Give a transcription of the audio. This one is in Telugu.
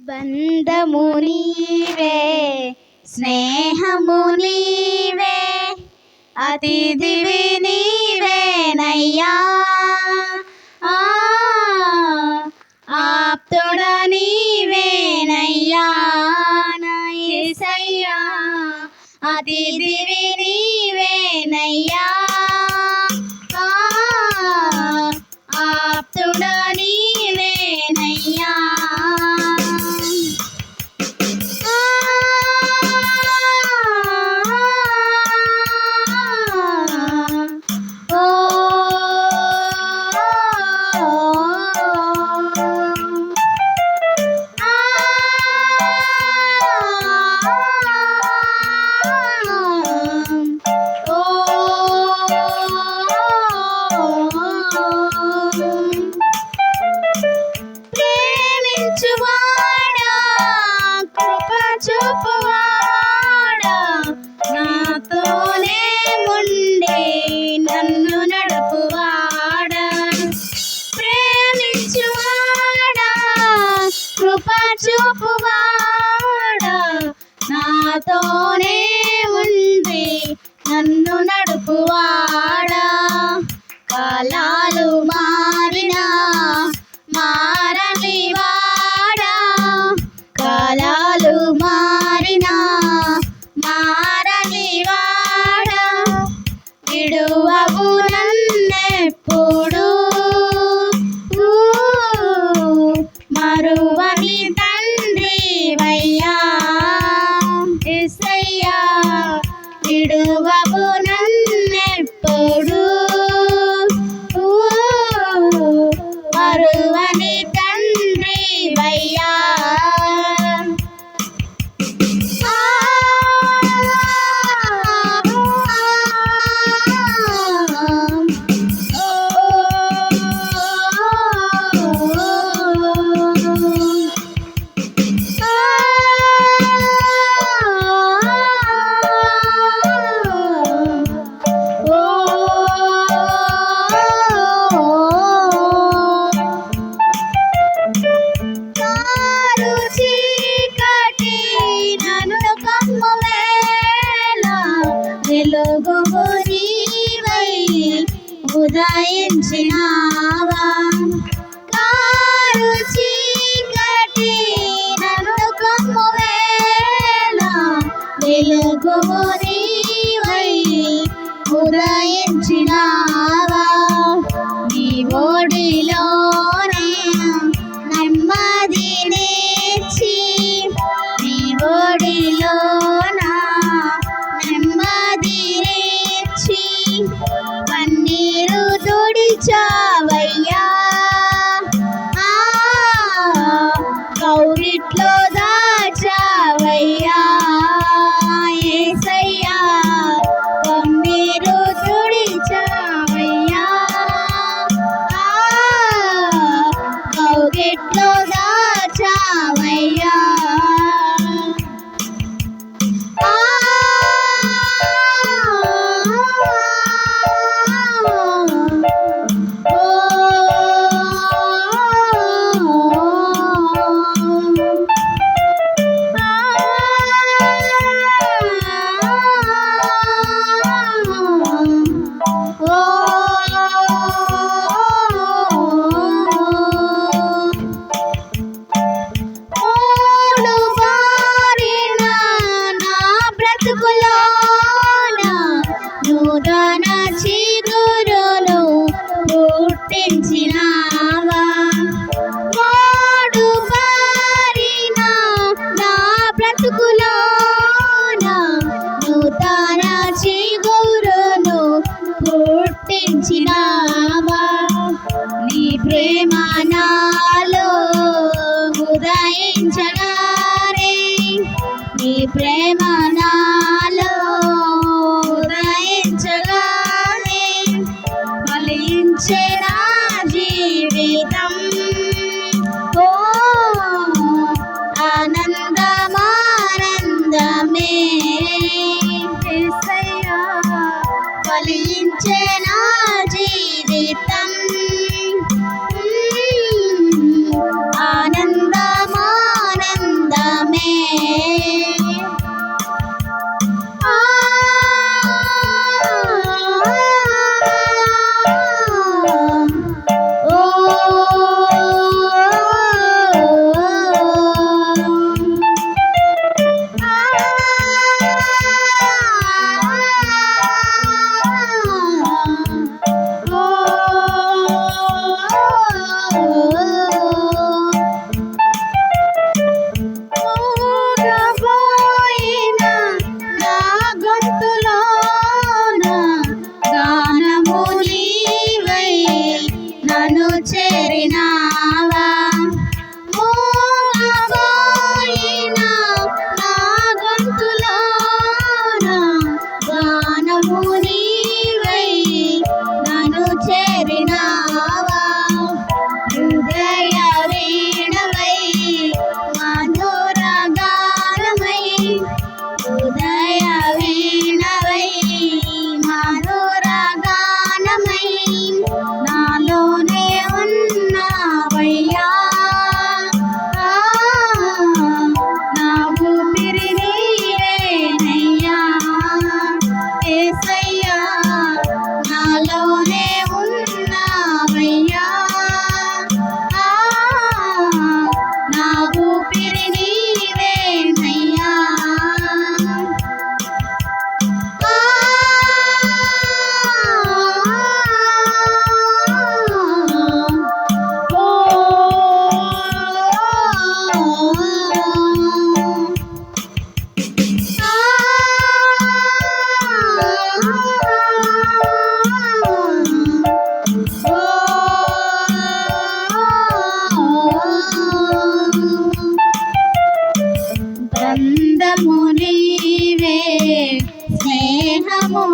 బంధము నీవే స్నేహము నీవే అతిథివి నీవేనయ్యా ఆప్తుడ నీవేనయ్యా అతిథి చూపువాడ? నాతోనే ఉండి నన్ను నడుపువాడా? దయించినావా కారు నన్ను కొమ్ము వెలుగు ఇంట్లో దాచావయ్యా ఏసయ్యా కన్నీరు తుడిచావయ్యా కౌగిట్లో దాచావయ్యా. మనసుకులోన నూతన చీగురును పుట్టించినావా? నీ ప్రేమ నాలో నీ ప్రేమ అందము నీవే స్నేహము